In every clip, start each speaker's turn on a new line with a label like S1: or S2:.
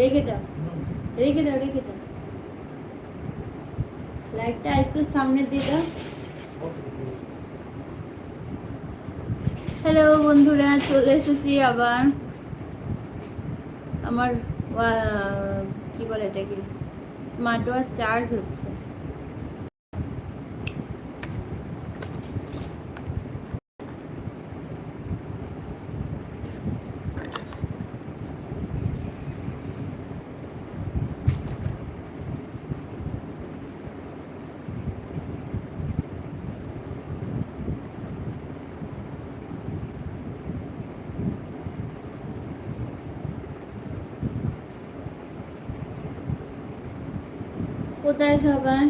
S1: রেখে দাও। রেখে দাও রেখে দাও। লাইটটা একটু সামনে দিয়ে দাও। হ্যালো বন্ধুরা, চলে এসেছি আবার। আমার কি বলে এটাকে? স্মার্ট ওয়াচ চার্জ হচ্ছে। কোথায় সবাই?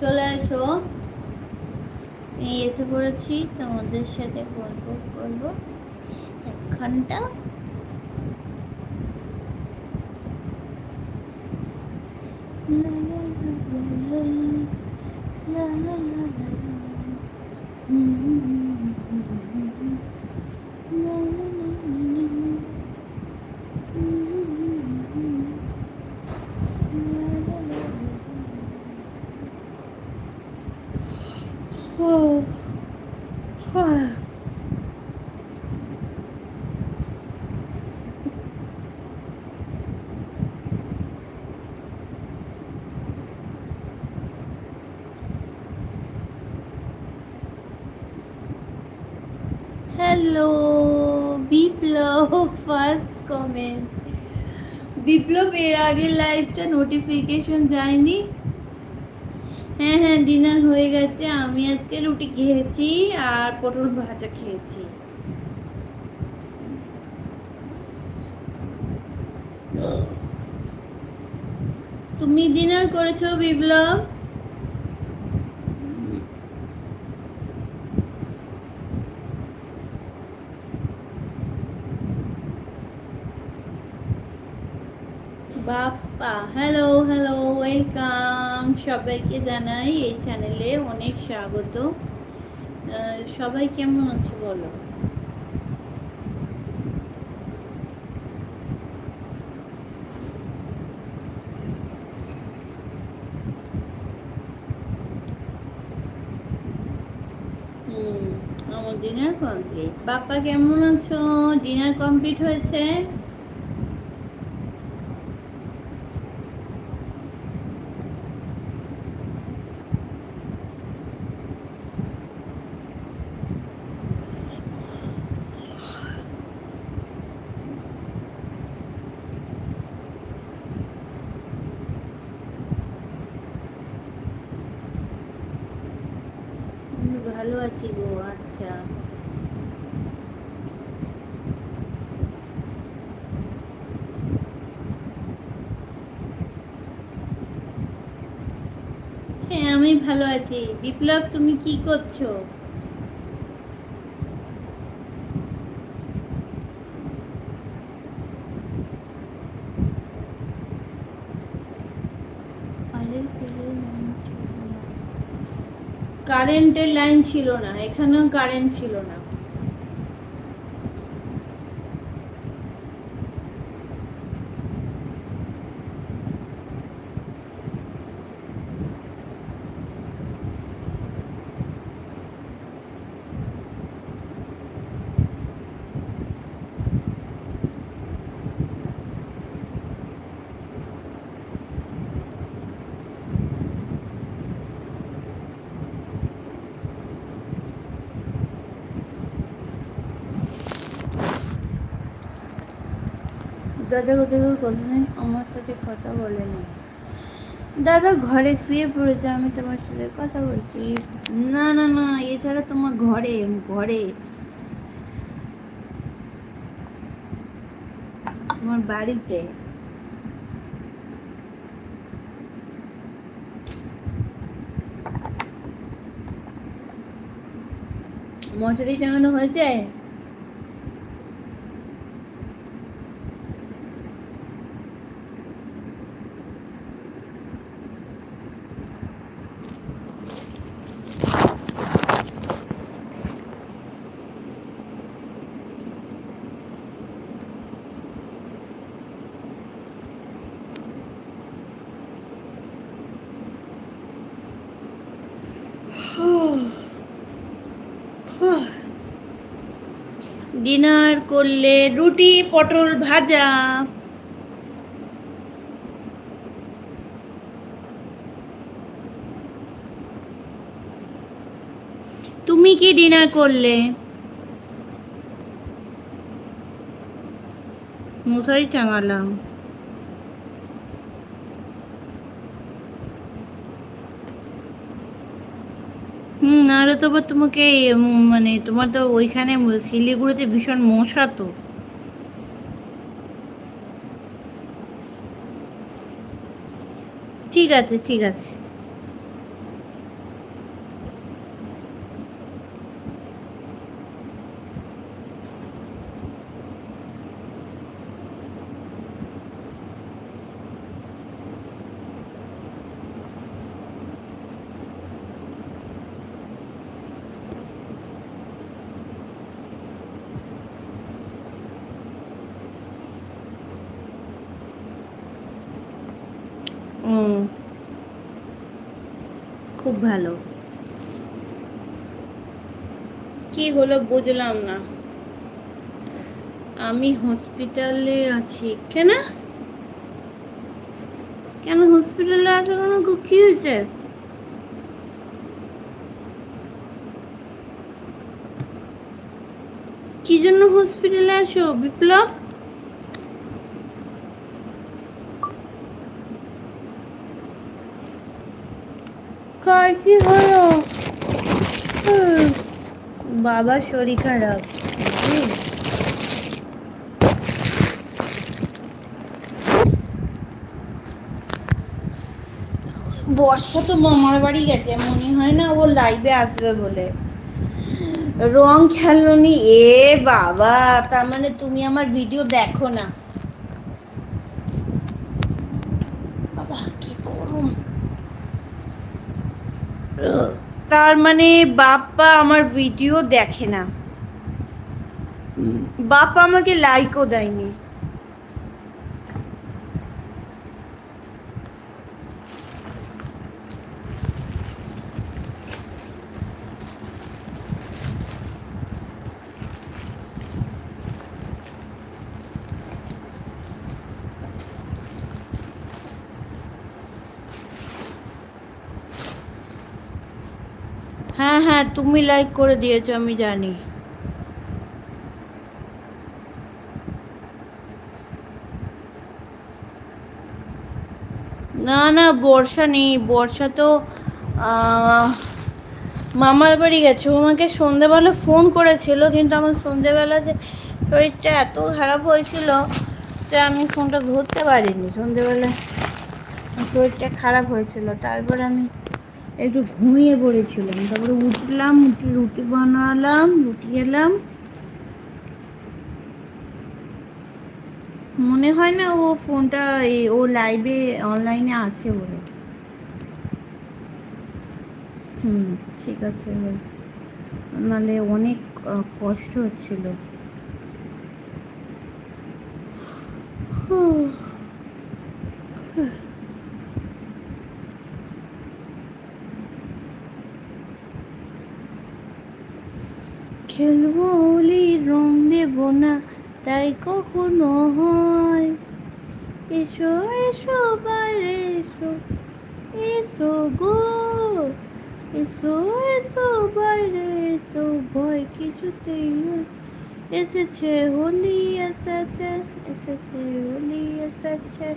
S1: চলে এসো। এই এসে পড়েছি তোমাদের সাথে গল্প করব এক ঘণ্টা বিপ্লব, এর আগে লাইভটা নোটিফিকেশন যায়নি। হ্যাঁ হ্যাঁ ডিনার হয়ে গেছে। আমি আজকে রুটি খেয়েছি আর পটল ভাজা খেয়েছি। তুমি ডিনার করেছ Biplab Bappa hello hello welcome সবাইকে জানাই এই চ্যানেলে অনেক স্বাগত। সবাই কেমন আছে বলো? আমার ডিনার কমপ্লিট বাপ্পা কেমন আছো? ডিনার কমপ্লিট হয়েছে হুম, ভালো আছি গো আচ্ছা হ্যাঁ আমি ভালো আছি। বিপ্লব তুমি কি করছ? কারেন্টের লাইন ছিল না। এখানেও কারেন্ট ছিল না। দাদা কোথায় কোথায় আমার সাথে কথা বলেনি। দাদা ঘরে শুয়ে পড়েছে, আমি তোমার সাথে কথা বলছি। না না না এছাড়া তোমার ঘরে ঘরে। তোমার বাড়িতে। মশারি টাঙানো হয়েছে? ডিনার করলে রুটি পটল ভাজা। তুমি কি ডিনার করলে? মশারি টাঙালাম। তো তোমাকে মানে তোমার তো ওইখানে শিলিগুড়িতে ভীষণ মশা তো। ঠিক আছে ঠিক আছে ও খুব ভালো কি হলো বুঝলাম না। আমি হসপিটালে আছি। কেন? কেন হসপিটালে আছে কেন? কি হয়েছে? কি জন্য হসপিটালে আছো, বিপ্লব? কি হলো? বাবার শরীর খারাপ। বর্ষা তো মামার বাড়ি গেছে, মনে হয় না ও লাইভে আসবে বলে। রং খেলনি? এ বাবা, তার মানে তুমি আমার ভিডিও দেখো না। বাবা, কি গরম। তার মানে বাপ্পা আমার ভিডিও দেখে না। বাপ্পা আমাকে লাইকও দেয়নি। হ্যাঁ হ্যাঁ তুমি লাইক করে দিয়েছ, আমি জানি। না না, বর্ষা নেই, বর্ষা তো মামার বাড়ি গেছে। আমাকে সন্ধেবেলা ফোন করেছিল, কিন্তু আমার সন্ধেবেলা যে শরীরটা এত খারাপ হয়েছিল যে আমি ফোনটা ধরতে পারিনি। সন্ধেবেলা শরীরটা খারাপ হয়েছিল, তারপর আমি একটু ঘুমিয়ে পড়েছিলাম। তারপরে উঠলাম, উঠে রুটি বানালাম, রুটি খেলাম। মনে হয় না ও ফোনটা ও লাইভে অনলাইনে আছে বলে। হুম, ঠিক আছে। নাহলে অনেক কষ্ট হচ্ছিল। খেলব হোলি রং দেব না, তাই কখনো হয়। এসো এসো বাইরে এসো এসো গো, এসো এসো বাইরে এসো। ভয় কিছুতেই। এসেছে হোলি, এসেছে এসেছে হোলি, এসেছে।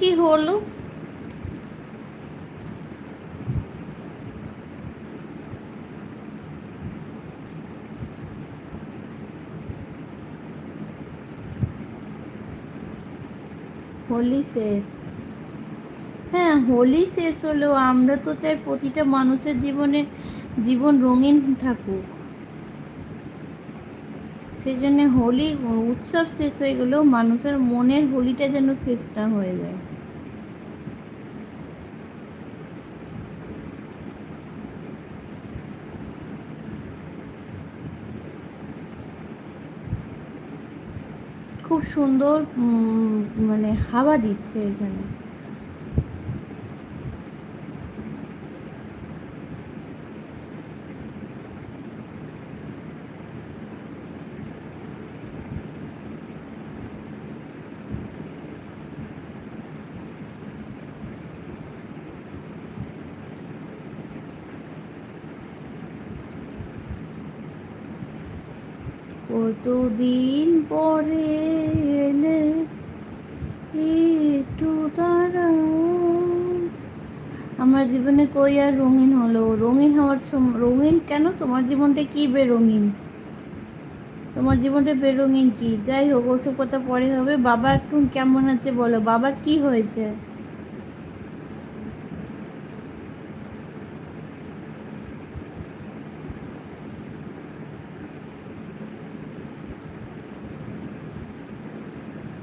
S1: কি হলো? হোলি শেষ। হ্যাঁ হোলি শেষ হলেও আমরা তো চাই প্রতিটা মানুষের জীবনে জীবন রঙিন থাকুক। সেই জন্য হোলি, উৎসব শেষ হয়ে গেলেও মানুষের মনের হোলিটা যেন শেষ না হয়ে যায়। খুব সুন্দর মানে হাওয়া দিচ্ছে এখানে। কতদিন পরে এলে? একটু দাঁড়াও। আমার জীবনে কই আর রঙিন হলো? রঙিন হওয়ার রঙিন কেন? তোমার জীবনটা কি বেরঙিন তোমার জীবনটা বেরঙিন কি? যাই হোক, ওসব কথা পরে হবে। বাবা এখন কেমন আছে বলো? বাবার কি হয়েছে?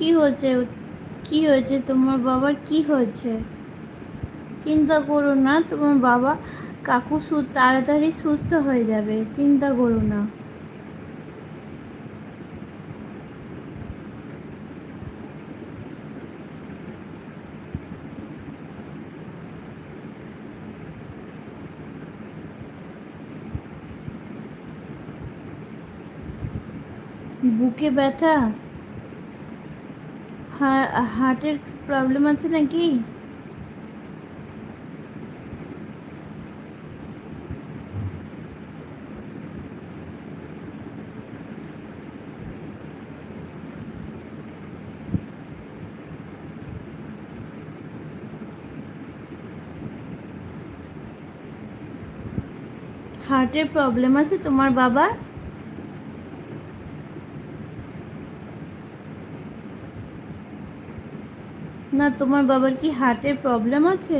S1: কি হয়েছে? কি হয়েছে? তোমার বাবার কি হয়েছে? চিন্তা করো না, তোমার বাবা কাকু সু, তাড়াতাড়ি সুস্থ হয়ে যাবে, চিন্তা করো না। বুকে ব্যথা? হার্টের প্রবলেম আছে নাকি হার্টের প্রবলেম আছে তোমার বাবার না তোমার বাবার কি হার্টের প্রবলেম আছে?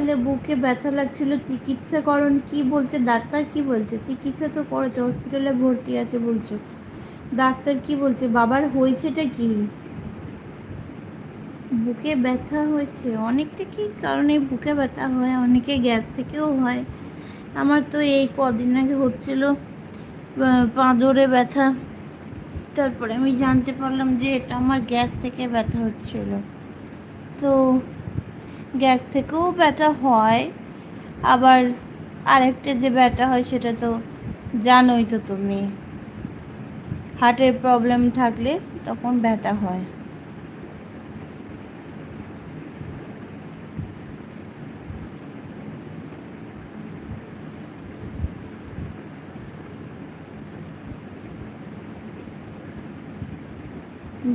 S1: তাহলে বুকে ব্যথা লাগছিল, চিকিৎসা করন, কি বলছে? ডাক্তার কি বলছে? চিকিৎসা তো করেছ হসপিটালে ভর্তি আছে বলছো। ডাক্তার কি বলছে? বাবার হয়েছেটা কি? বুকে ব্যথা হয়েছে, অনেক থেকেই, কারণে বুকে ব্যথা হয়, অনেকে গ্যাস থেকেও হয়। আমার তো এই কদিন আগে হচ্ছিল পাঁজরে ব্যথা। তারপরে আমি জানতে পারলাম যে এটা আমার গ্যাস থেকে ব্যথা হচ্ছিল। তো গ্যাস থেকেও ব্যথা হয়। আবার আরেকটা যে ব্যথা হয় সেটা তো জানোই তো তুমি। হার্টের প্রবলেম থাকলে তখন ব্যথা হয়।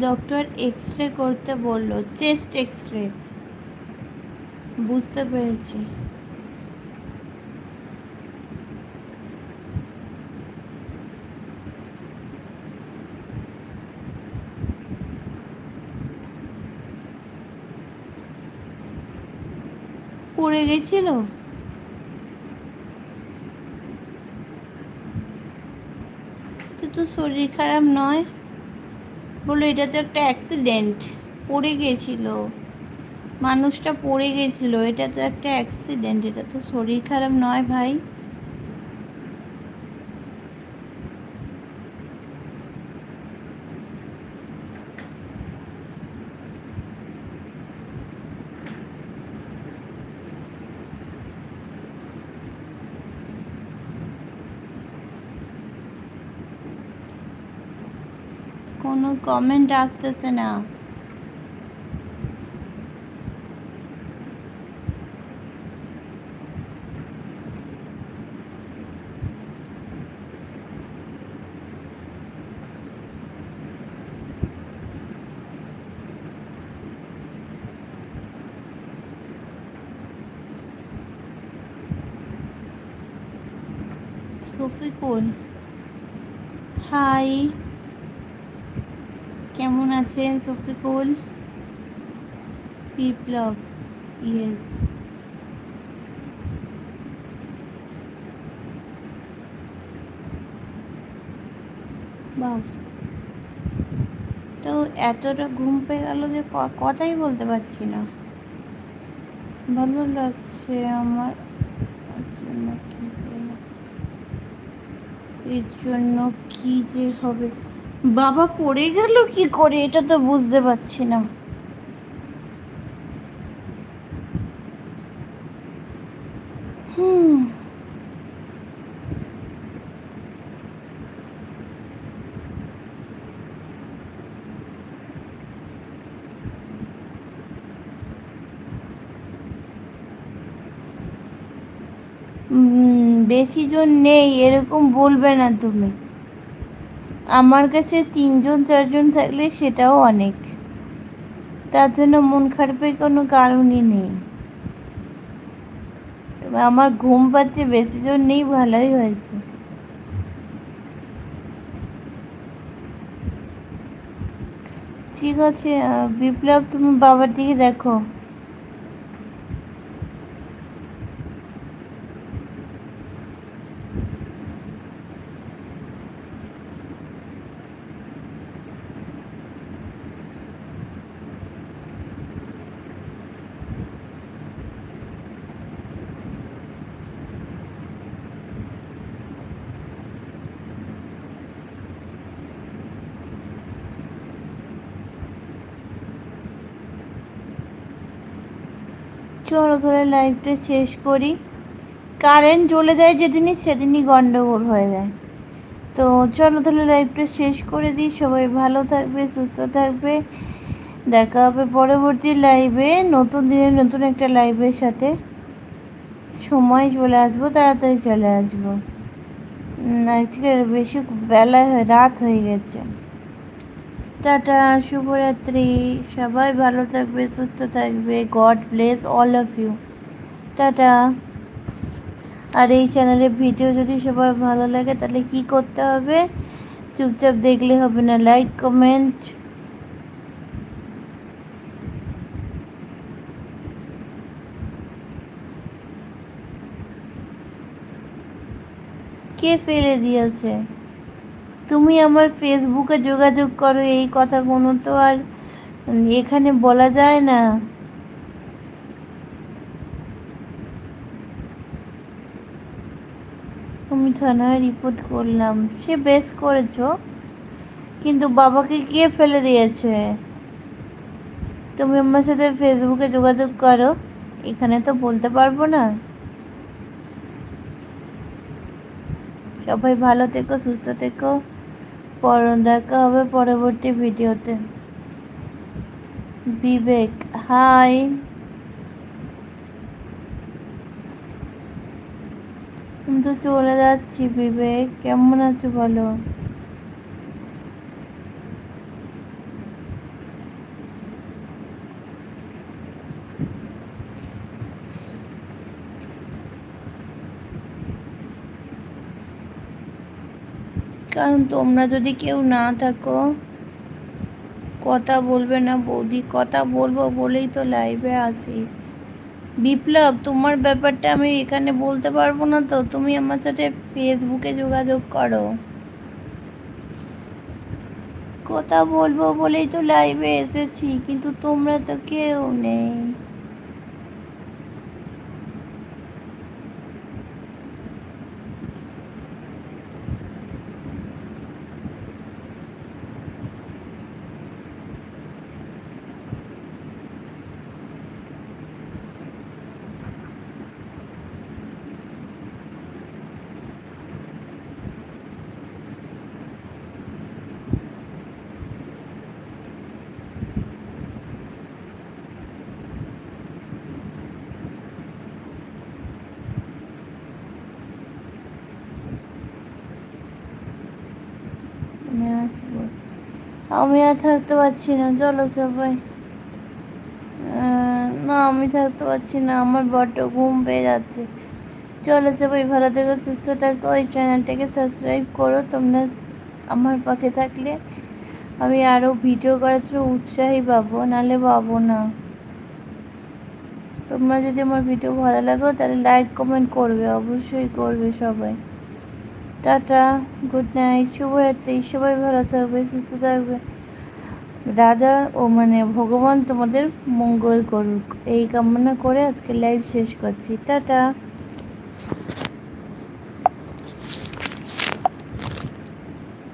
S1: ডক্টর এক্স রে করতে বলল, চেস্ট এক্স রে বুঝতে পেরেছি। পড়ে গেছিল? তো শরীর খারাপ নয়। বলল এটা তো একটা অ্যাক্সিডেন্ট পড়ে গেছিল। মানুষটা পড়ে গেছিল, এটা তো একটা অ্যাক্সিডেন্ট এটা তো শরীর খারাপ নয় ভাই। কোনো কমেন্ট আসতেছে না। শফিকুল হাই। কেমন আছেন সফিকুল বিপ্লব ইয়েস বাহ। তো এতটা ঘুম পেয়ে গেল যে কথাই বলতে পারছি না। ভালো লাগছে আমার জন্য কি যে এর জন্য কি যে হবে? বাবা পড়ে গেল কি করে? এটা তো বুঝতে পারছি না হুম বেশি জন নেই, এরকম বলবে না তুমি। আমার কাছে তিনজন, চারজন থাকলে সেটাও অনেক। তার জন্য মন খারাপের কোনো কারণই নেই। তবে আমার ঘুম পাচ্ছে, বেশি জন নেই, ভালোই হয়েছে। ঠিক আছে বিপ্লব, তুমি বাবার দিকে দেখো। চলো তাহলে লাইভটা শেষ করি। কারেন্ট চলে যায় যেদিনই, সেদিনই গন্ডগোল হয়ে যায়। তো চলো তাহলে লাইভটা শেষ করে দিই। সবাই ভালো থাকবে, সুস্থ থাকবে। দেখা হবে পরবর্তী লাইভে নতুন দিনের নতুন একটা লাইভের সাথে। সময় চলে আসব, তাড়াতাড়ি চলে আসব। আজকে বেশি বেলা রাত হয়ে গেছে। টাটা, শুভরাত্রি। সবাই ভালো থাকবে, সুস্থ থাকবে। God bless all of you. Tata. আর এই চ্যানেলের ভিডিও যদি সবার ভালো লাগে, তাহলে কি করতে হবে? চুপচাপ দেখলে হবে না। Like, comment. কে ফেলে দিয়েছে? তুমি আমার ফেসবুকে যোগাযোগ করো, এই কথা কোনো তো আর এখানে বলা যায় না। আমি থানায় রিপোর্ট করলাম। সে বেশ করেছ, কিন্তু বাবাকে কে ফেলে দিয়েছে? তুমি আমার সাথে ফেসবুকে যোগাযোগ করো, এখানে তো বলতে পারব না। সবাই ভালো থেকো, সুস্থ থেকো। দেখা হবে পরবর্তী ভিডিওতে। বিবেক হাই। আমি তো চলে যাচ্ছি বিবেক। কেমন আছো বলো? কারণ তোমরা যদি কেউ না থাকো, কথা বলবে না বৌদি। কথা বলব বলেই তো লাইভে আসি বিপ্লব, তোমার ব্যাপারটা আমি এখানে বলতে পারব না তো? তুমি আমার সাথে ফেসবুকে যোগাযোগ করো। কথা বলব বলেই তো লাইভে এসেছি, কিন্তু তোমরা তো কেউ নেই আমি আসব আমি আর থাকতে পারছি না, চলো সবাই। না, আমি থাকতে পারছি না, আমার বড্ড ঘুম পেয়ে যাচ্ছে। চলো সবাই ভালো থেকো, সুস্থ থাকো ওই চ্যানেলটাকে সাবস্ক্রাইব করো, তোমরা আমার পাশে থাকলে আমি আরও ভিডিও করার জন্য উৎসাহী পাবো, নাহলে পাবো না। তোমরা যদি আমার ভিডিও ভালো লাগো, তাহলে লাইক কমেন্ট করবে, অবশ্যই করবে সবাই। টাটা, গুড নাইট, শুভরাত্রি, সবাই ভালো থাকবে, সুস্থ থাকবে। রাজা ও মানে ভগবান তোমাদের মঙ্গল করুক। এই কামনা করে আজকে লাইভ শেষ করছি। টাটা।